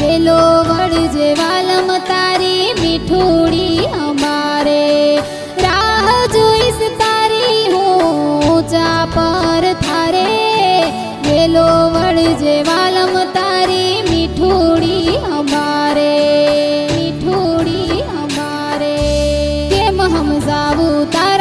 વેલો વળજે વાલમ તારી, મીઠુડી અમારે. રાહ જોઈશ તારી હું ઊંચા પર થારે, વેલો જે વાલમ તારી, મીઠુડી અમારે. મીઠુડી અમારે. કેમ સમજાવું તારી